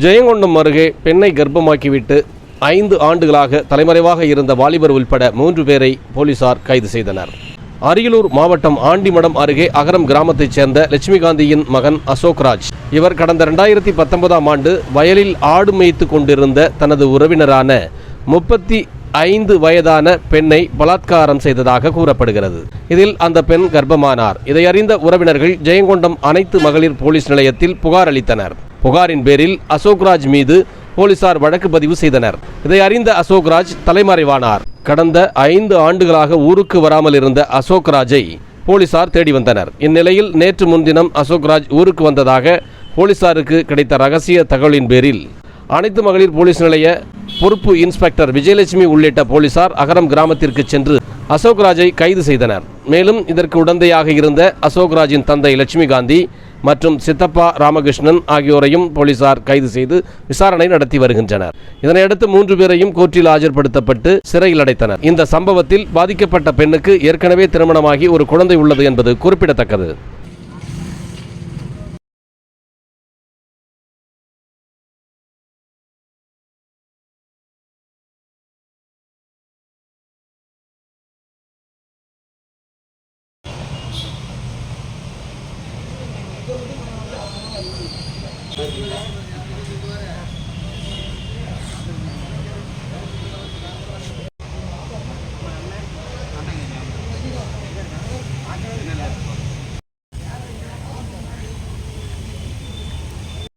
ஜெயங்கொண்டம் அருகே பெண்ணை கர்ப்பமாக்கிவிட்டு ஐந்து ஆண்டுகளாக தலைமறைவாக இருந்த வாலிபர் உள்பட மூன்று பேரை போலீசார் கைது செய்தனர். அரியலூர் மாவட்டம் ஆண்டிமடம் அருகே அகரம் கிராமத்தைச் சேர்ந்த லட்சுமிகாந்தியின் மகன் அசோக்ராஜ் இவர் கடந்த ரெண்டாயிரத்தி பத்தொன்பதாம் ஆண்டு வயலில் ஆடு மேய்த்து கொண்டிருந்த தனது உறவினரான முப்பத்தி ஐந்து வயதான பெண்ணை பலாத்காரம் செய்ததாக கூறப்படுகிறது. இதில் அந்த பெண் கர்ப்பமானார். இதை அறிந்த உறவினர்கள் ஜெயங்கொண்டம் அனைத்து மகளிர் போலீஸ் நிலையத்தில் புகார் அளித்தனர். புகாரின் பேரில் அசோக்ராஜ் மீது போலீசார் வழக்கு பதிவு செய்தனர். இதை அறிந்த அசோக்ராஜ் தலைமறைவானார். கடந்த ஐந்து ஆண்டுகளாக ஊருக்கு வராமல் இருந்த அசோக்ராஜை போலீசார் தேடி வந்தனர். இந்நிலையில் நேற்று முன்தினம் அசோக்ராஜ் ஊருக்கு வந்ததாக போலீசாருக்கு கிடைத்த ரகசிய தகவலின் பேரில் அனைத்து மகளிர் போலீஸ் நிலைய பொறுப்பு இன்ஸ்பெக்டர் விஜயலட்சுமி உள்ளிட்ட போலீசார் அகரம் கிராமத்திற்கு சென்று அசோக்ராஜை கைது செய்தனர். மேலும் இதற்கு உடந்தையாக இருந்த அசோக்ராஜின் தந்தை லட்சுமி காந்தி மற்றும் சித்தப்பா ராமகிருஷ்ணன் ஆகியோரையும் போலீசார் கைது செய்து விசாரணை நடத்தி வருகின்றனர். இதனையடுத்து மூன்று பேரையும் கோர்ட்டில் ஆஜர்படுத்தப்பட்டு சிறையில் அடைத்தனர். இந்த சம்பவத்தில் பாதிக்கப்பட்ட பெண்ணுக்கு ஏற்கனவே திருமணமாகி ஒரு குழந்தை உள்ளது என்பது குறிப்பிடத்தக்கது. Thank you.